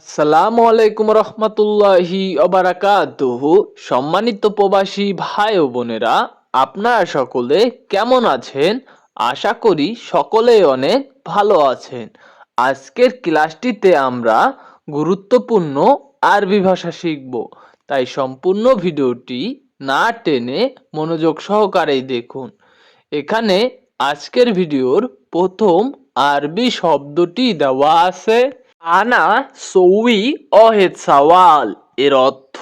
আসসালামু আলাইকুম রহমতুল্লাহি অবারাকাতুহু সম্মানিত প্রবাসী ভাই ও বোনেরা, আপনারা সকলে কেমন আছেন? আশা করি সকলেই অনেক ভালো আছেন। আজকের ক্লাসটিতে আমরা গুরুত্বপূর্ণ আরবি ভাষা শিখব। তাই সম্পূর্ণ ভিডিওটি না টেনে মনোযোগ সহকারেই দেখুন। এখানে আজকের ভিডিওর প্রথম আরবি শব্দটি দেওয়া আছে। আনা সৌই অহেদ সাওয়াল এর অর্থ,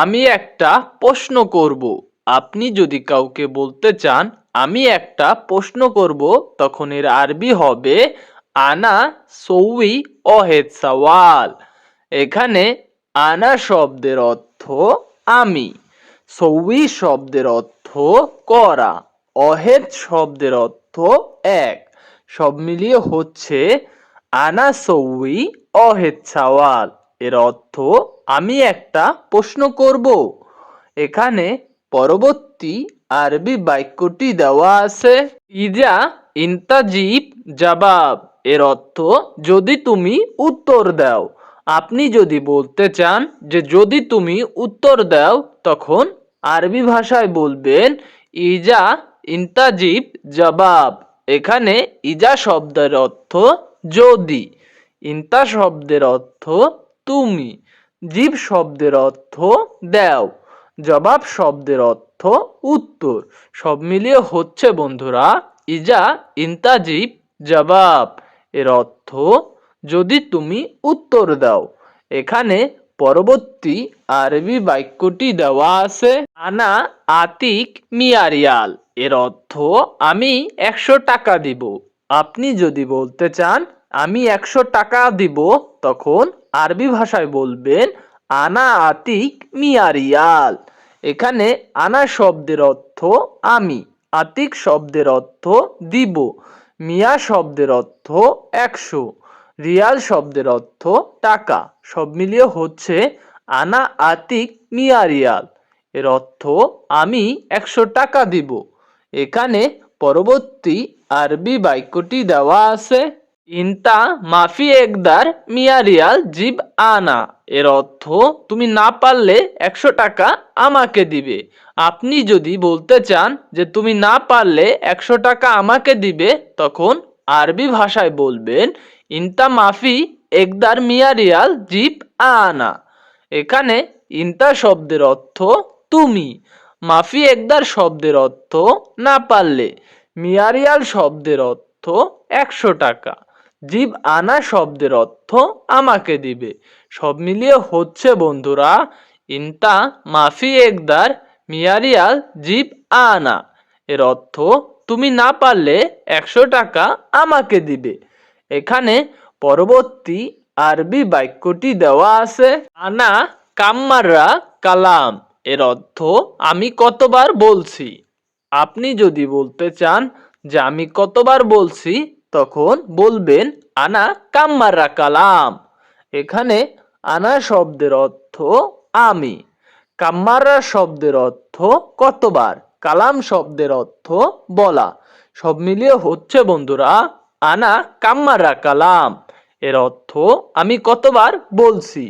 আমি একটা প্রশ্ন করব। আপনি যদি কাউকে বলতে চান, আমি একটা প্রশ্ন করব, তখন এর আরবি হবে, আনা সৌই অহেদ সাওয়াল এখানে আনা শব্দের অর্থ, আমি। সৌই শব্দের অর্থ, করা। অহেদ শব্দের অর্থ, এক। সব মিলিয়ে হচ্ছে আনা সৌই অহেদ সাওয়াল এর অর্থ, আমি একটা প্রশ্ন করব। এখানে পরবর্তী আরবি বাক্যটি দেওয়া আছে, ইজা ইন্তাজিব জবাব। এর অর্থ, যদি তুমি উত্তর দাও। আপনি যদি বলতে চান যে, যদি তুমি উত্তর দাও, তখন আরবি ভাষায় বলবেন, ইজা ইন্তাজিব জবাব। এখানে ইজা শব্দের অর্থ যদি ইন্তা শব্দের অর্থ তুমি, জীব শব্দের অর্থ দাও, জবাব শব্দের অর্থ উত্তর। সব মিলিয়ে হচ্ছে বন্ধুরা ইজা ইন্তাজিব জবাব। এর অর্থ যদি তুমি উত্তর দাও। এখানে পরবর্তী আরবি বাক্যটি দেওয়া আছে, আনা আতিক মিয়ারিয়াল। এর অর্থ আমি একশো টাকা দিব। আপনি যদি বলতে চান, আমি একশো টাকা দিব, তখন আরবি ভাষায় বলবেন, আনা আতিক মিয়ারিয়াল। এখানে আনা শব্দের অর্থ আমি আতিক শব্দের অর্থ দিব মিয়া শব্দের অর্থ একশো রিয়াল শব্দের অর্থ টাকা সব মিলিয়ে হচ্ছে, আনা আতিক মিয়া রিয়াল এর অর্থ, আমি একশো টাকা দিব। এখানে পরবর্তী আরবি বাক্যটি দেওয়া আছে। ইনতা মাফি একদার মিয়া রিয়াল জিব আনা। এর অর্থ, তুমি না পারলে একশো টাকা আমাকে দিবে। আপনি যদি বলতে চান যে তুমি না পারলে একশো টাকা আমাকে দিবে, তখন আরবি ভাষায় বলবেন, ইনতা মাফি একদার মিয়া রিয়াল জিব আনা। এখানে ইনতা শব্দের অর্থ, তুমি। মাফি একদার শব্দের অর্থ, না পারলে। মিয়ারিয়াল শব্দের অর্থ একশো টাকা। জীব আনা শব্দের অর্থ আমাকে দিবে। সব মিলিয়ে হচ্ছে বন্ধুরা ইনতা মাফি একদার মিয়ারিয়াল জীব আনা। এর অর্থ তুমি না পারলে একশো টাকা আমাকে দিবে। এখানে পরবর্তী আরবি বাক্যটি দেওয়া আছে, আনা কাম্মাররা কালাম। এর অর্থ আমি কতবার বলছি। আপনি যদি বলতে চান যে আমি কতবার বলছি, তখন বলবেন, আনা কাম্মাররা কালাম। এখানে আনা শব্দের অর্থ আমি। কাম্মাররা শব্দের অর্থ কতবার? কালাম শব্দের অর্থ বলা। সব মিলিয়ে হচ্ছে, বন্ধুরা, আনা কাম্মাররা কালাম। এর অর্থ আমি কতবার বলছি?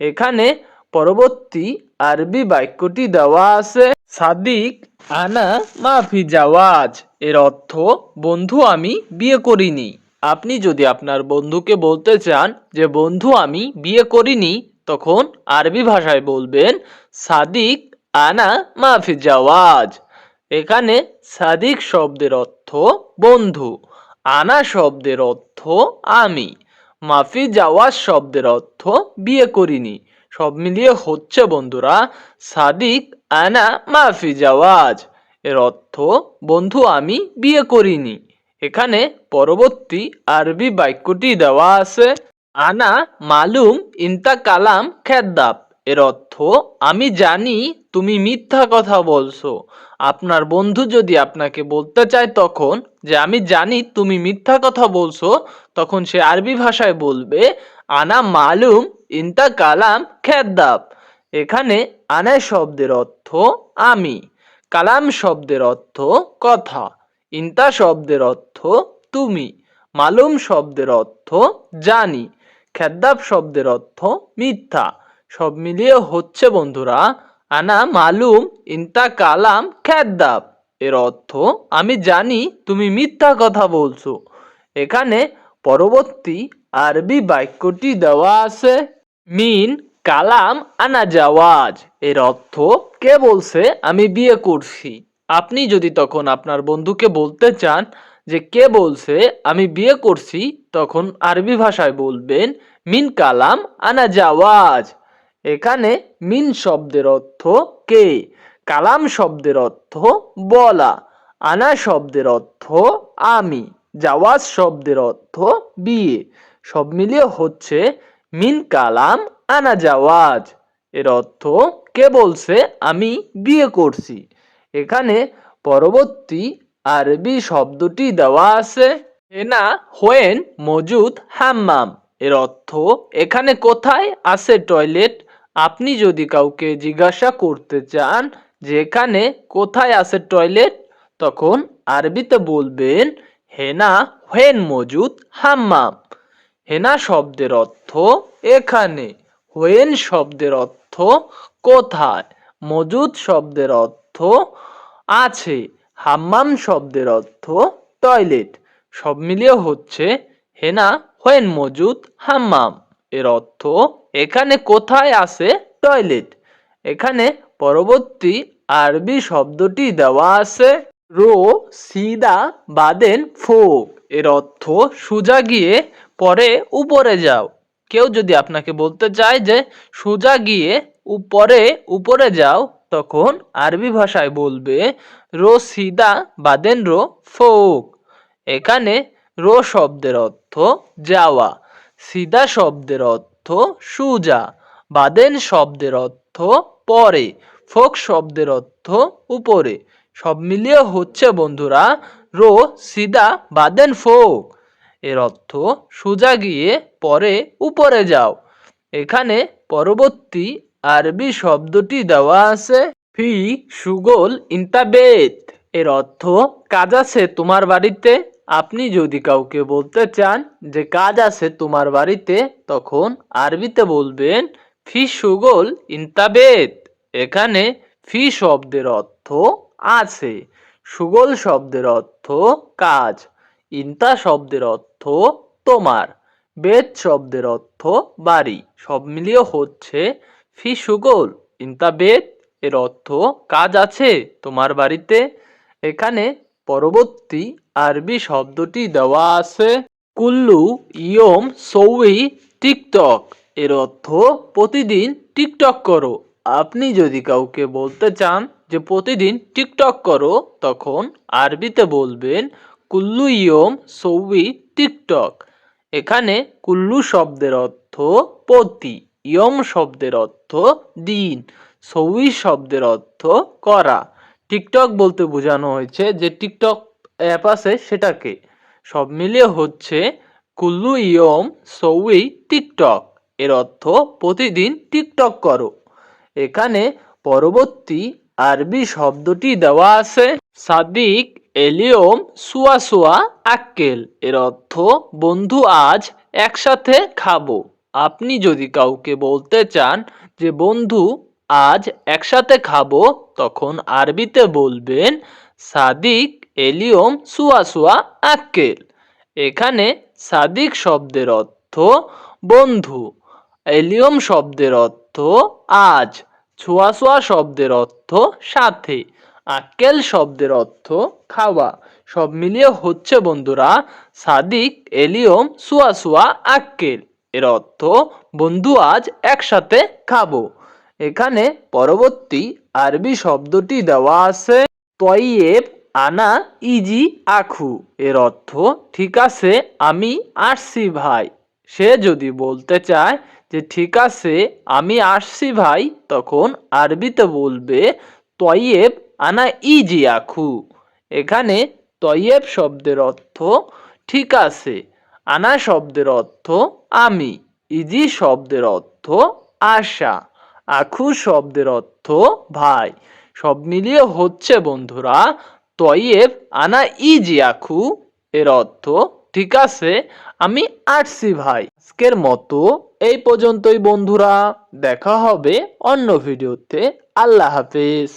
এখানে পরবর্তী আরবি বাক্যটি দেওয়া আছে। সাদিক আনা মাফি জাওয়াজ। এর অর্থ, বন্ধু, আমি বিয়ে করিনি। আপনি যদি আপনার বন্ধুকে বলতে চান যে, বন্ধু, আমি বিয়ে করিনি, তখন আরবি ভাষায় বলবেন, সাদিক আনা মাফি জাওয়াজ। এখানে সাদিক শব্দের অর্থ, বন্ধু। আনা শব্দের অর্থ, আমি। মাফি জাওয়াজ শব্দের অর্থ, বিয়ে করিনি। সব মিলিয়ে হচ্ছে, বন্ধুরা, সাদিক আনা মাফি জাওয়াজ। এর অর্থ, বন্ধু, আমি বিয়ে করিনি। এখানে পরবর্তী আরবি বাক্যটি দেওয়া আছে, আনা মালুম ইন্তা কালাম খেদ্দাব। এর অর্থ, আমি জানি তুমি মিথ্যা কথা বলছো। আপনার বন্ধু যদি আপনাকে বলতে চায় তখন যে আমি জানি তুমি মিথ্যা কথা বলছো, তখন সে আরবি ভাষায় বলবে, আনা মালুম ইন্তা কালাম খেদ্দাব। এখানে আনা শব্দের অর্থ আমি। কালাম শব্দের অর্থ কথা। ইন্তা শব্দের অর্থ তুমি। মালুম শব্দের অর্থ জানি। খেদ্দাব শব্দের অর্থ মিথ্যা। সব মিলিয়ে হচ্ছে বন্ধুরা, আনা মালুম, ইন্তা কালাম, খেদ্দাব। এর অর্থ আমি জানি, তুমি মিথ্যা কথা বলছো। এখানে পরবর্তী আরবি বাক্যটি দেওয়া আছে, মিন, কালাম, আনা জাওয়াজ। এর অর্থ কে বলছে, আমি বিয়ে করছি। আপনি যদি তখন আপনার বন্ধুকে বলতে চান যে কে বলছে, আমি বিয়ে করছি, তখন আরবি ভাষায় বলবেন, মিন কালাম আনা জাওয়াজ। এখানে মিন শব্দের অর্থ কে, কালাম শব্দের অর্থ বলা, আনা শব্দের অর্থ আমি, জাওয়াজ শব্দের অর্থ বিয়ে। সব মিলিয়ে হচ্ছে, মিন কালাম আনা জাওয়াজ। এর অর্থ কে বলছে? আমি বিয়ে করছি। এখানে পরবর্তী আরবি শব্দটি দেওয়া আছে। হেনা হোয়েন মজুদ হাম্মাম। এর অর্থ, এখানে কোথায় আছে টয়লেট? আপনি যদি কাউকে জিজ্ঞাসা করতে চান যে এখানে কোথায় আছে টয়লেট, তখন আরবিতে বলবেন, হেনা হোয়েন মজুদ হাম্মাম। হেনা শব্দের অর্থ, এখানে। হোয়েন শব্দের অর্থ কোথায়? মজুদ শব্দের অর্থ আছে। হাম্মাম শব্দের অর্থ টয়লেট সব মিলিয়ে হচ্ছে হেনা, হোয়েন মজুদ, হাম্মাম। এর অর্থ এখানে কোথায় আছে? টয়লেট এখানে পরবর্তী আরবি শব্দটি দেওয়া আছে। রো, সিদা, বাদেন, ফোক। এর অর্থ সোজা গিয়ে পরে উপরে যাও। কেউ যদি আপনাকে বলতে চায় যে সোজা গিয়ে উপরে উপরে যাও, তখন আরবি ভাষায় বলবে, রো সিদা বাদেন রো ফোক। এখানে রো শব্দের অর্থ যাওয়া, সিদা শব্দের অর্থ সুজা, বাদেন শব্দের অর্থ পরে, ফোক শব্দের অর্থ উপরে। সব মিলিয়ে হচ্ছে, বন্ধুরা, রো সিদা বাদেন ফোক। এর অর্থ সোজা গিয়ে পরে, উপরে যাও। এখানে পরবর্তী আরবি শব্দটি দেওয়া আছে, ফি, সুগোল, ইন্তাবেত। এর অর্থ, কাজ আছে তোমার বাড়িতে। আপনি যদি কাউকে বলতে চান যে কাজ আছে তোমার বাড়িতে, তখন আরবিতে বলবেন, ফি, সুগোল, ইন্তাবেত। এখানে ফি শব্দের অর্থ আছে, সুগোল শব্দের অর্থ কাজ, ইন্তা শব্দের অর্থ তোমার বেদ শব্দের অর্থ বাড়ি। সব মিলিয়ে হচ্ছে ফি সুগোল ইন্তা বেদ এর অর্থ কাজ আছে তোমার বাড়িতে। এখানে পরবর্তী আরবি শব্দটি দেওয়া আছে, কুল্লু ইয়ম সৌই টিকটক, এর অর্থ প্রতিদিন টিকটক করো। আপনি যদি কাউকে বলতে চান যে প্রতিদিন টিকটক করো, তখন আরবিতে বলবেন কুল্লু ইয়ম সৌই টিকটক। এখানে কুল্লু শব্দের অর্থ প্রতি ইয়ম শব্দের অর্থ দিন, সৌই শব্দের অর্থ করা। টিকটক বলতে বোঝানো হয়েছে যে টিকটক অ্যাপ আছে সেটাকে। সব মিলিয়ে হচ্ছে কুল্লু ইয়ম সৌই টিকটক। এর অর্থ প্রতিদিন টিকটক করো। এখানে পরবর্তী আরবি শব্দটি দেওয়া আছে, সাদিক এলিয়ম সুয়া সুয়া আক্কেল। এর অর্থ বন্ধু আজ একসাথে খাব। আপনি যদি কাউকে বলতে চান যে, বন্ধু, আজ একসাথে খাব, তখন আরবিতে বলবেন, সাদিক এলিয়ম সুয়া সুয়া আক্কেল। এখানে সাদিক শব্দের অর্থ, বন্ধু। এলিয়ম শব্দের অর্থ, আজ। ছোঁয়া শব্দের অর্থ, সাথে। আক্কেল শব্দের অর্থ, খাওয়া। সব মিলিয়ে হচ্ছে, বন্ধুরা, সাদিক এলিয়ম সুয়া সুয়া আক্কেল। এর অর্থ বন্ধু আজ একসাথে খাব। এখানে পরবর্তী আরবি শব্দটি দেওয়া আছে, তয়েব আনা ইজি আখু। এর অর্থ, ঠিক আছে, আমি আসছি ভাই। সে যদি বলতে চায় যে, ঠিক আছে, আমি আসছি ভাই, তখন আরবিতে বলবে, তয়েব আনা ইজি আখু। এখানে তয়েব শব্দের অর্থ, ঠিক আছে আনা শব্দের অর্থ আমি, ইজি শব্দের অর্থ আশা, আখু শব্দের অর্থ ভাই। সব মিলিয়ে হচ্ছে বন্ধুরা, তয়েব আনা ইজি আখু এর অর্থ, ঠিক আছে, আমি আসছি ভাই। আজকের মতো এই পর্যন্তই বন্ধুরা, দেখা হবে অন্য ভিডিওতে, আল্লাহ হাফেজ।